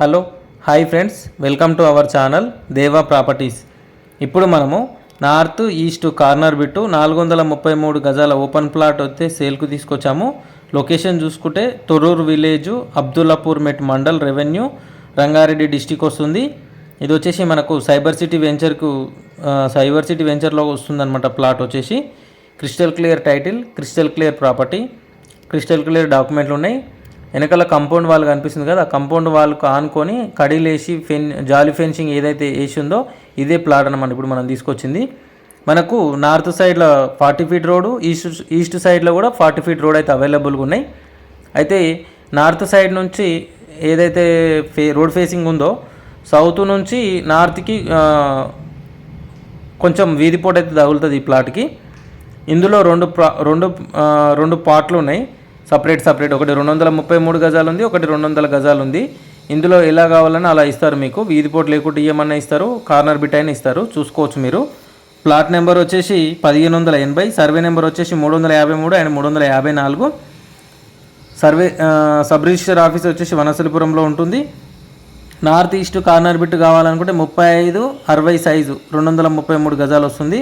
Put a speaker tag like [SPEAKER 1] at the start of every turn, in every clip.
[SPEAKER 1] Hello hi friends welcome to our channel Deva properties. ఇప్పుడు మనము north east corner bit నాలుగు వందల ముప్పై మూడు గజాల ఓపెన్ ప్లాట్ వస్తే సేల్కు తీసుకొచ్చాము. లొకేషన్ చూసుకుంటే Torrur village Abdullapurmet mandal revenue Rangareddy district వస్తుంది. ఇది వచ్చేసి మనకు సైబర్ సిటీ వెంచర్కు సైబర్ సిటీ వెంచర్లో వస్తుందన్నమాట ప్లాట్ వచ్చేసి. Crystal clear title crystal clear property crystal clear డాక్యుమెంట్లు ఉన్నాయి వెనకాల కంపౌండ్ వాల్ కనిపిస్తుంది కదా ఆ కంపౌండ్ వాల్కు ఆనుకొని కడీలేసి ఫెన్ జాలి ఫెన్సింగ్ ఏదైతే వేసి ఉందో ఇదే ప్లాట్ అనమాట ఇప్పుడు మనం తీసుకొచ్చింది. మనకు నార్త్ సైడ్లో forty feet road east east సైడ్లో కూడా ఫార్టీ ఫీట్ రోడ్ అయితే అవైలబుల్గా ఉన్నాయి. అయితే నార్త్ సైడ్ నుంచి ఏదైతే ఫే రోడ్ ఫేసింగ్ ఉందో సౌత్ నుంచి నార్త్కి కొంచెం వీధిపోటు అయితే తగులుతుంది ఈ ప్లాట్కి ఇందులో రెండు ప్రా రెండు రెండు పార్ట్లు ఉన్నాయి. Separate separate. ఒకటి రెండు వందల ముప్పై మూడు గజాలు ఉంది ఒకటి రెండు వందల గజాలు ఉంది ఇందులో ఎలా కావాలన్నా అలా ఇస్తారు మీకు. వీధి పోటు లేకుండా ఇయ్యమన్నా ఇస్తారు కార్నర్ బిట్ అయినా ఇస్తారు. చూసుకోవచ్చు మీరు. ప్లాట్ నెంబర్ వచ్చేసి పదిహేను వందల ఎనభై సర్వే నెంబర్ వచ్చేసి మూడు వందల యాభై మూడు అండ్ మూడు వందల యాభై నాలుగు. సర్వే సబ్ రిజిస్టర్ ఆఫీస్ వచ్చేసి వనసలిపురంలో ఉంటుంది. నార్త్ ఈస్ట్ కార్నర్ బిట్ కావాలనుకుంటే ముప్పై ఐదు అరవై సైజు రెండు వందల ముప్పై మూడు గజాలు వస్తుంది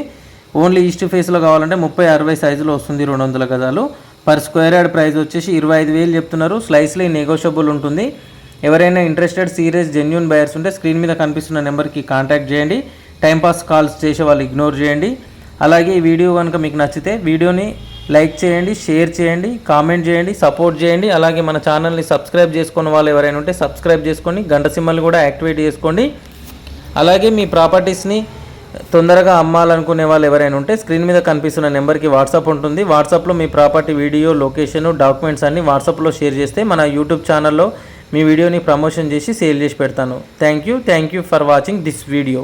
[SPEAKER 1] ఓన్లీ ఈస్ట్ ఫేస్లో కావాలంటే ముప్పై అరవై సైజులో వస్తుంది రెండు వందల గజాలు. పర్ స్క్వేర్ యార్డ్ ప్రైస్ వచ్చేసి ఇరవై ఐదు వేలు చెప్తున్నారు. స్లైస్లీ నెగోషియబుల్ ఉంటుంది. ఎవరైనా ఇంట్రెస్టెడ్ సీరియస్ జెన్యున్ బయర్స్ ఉంటే స్క్రీన్ మీద కనిపిస్తున్న నెంబర్కి కాంటాక్ట్ చేయండి. టైంపాస్ కాల్స్ చేసే వాళ్ళు ఇగ్నోర్ చేయండి. అలాగే ఈ వీడియో కనుక మీకు నచ్చితే వీడియోని లైక్ చేయండి షేర్ చేయండి కామెంట్ చేయండి సపోర్ట్ చేయండి. అలాగే మన ఛానల్ని సబ్స్క్రైబ్ చేసుకున్న వాళ్ళు ఎవరైనా ఉంటే సబ్స్క్రైబ్ చేసుకొని గంట సింబల్ని కూడా యాక్టివేట్ చేసుకోండి. అలాగే మీ ప్రాపర్టీస్ని తొందరగా అమ్మాలనుకునే వాళ్ళు ఎవరైనా ఉంటే స్క్రీన్ మీద కనిపిస్తున్న నెంబర్కి వాట్సాప్ ఉంటుంది. వాట్సాప్లో మీ ప్రాపర్టీ వీడియో లొకేషన్ డాక్యుమెంట్స్ అన్ని వాట్సాప్లో షేర్ చేస్తే మన యూట్యూబ్ ఛానల్లో మీ వీడియోని ప్రమోషన్ చేసి సేల్ చేసి పెడతాను. Thank you. Thank you for watching this video.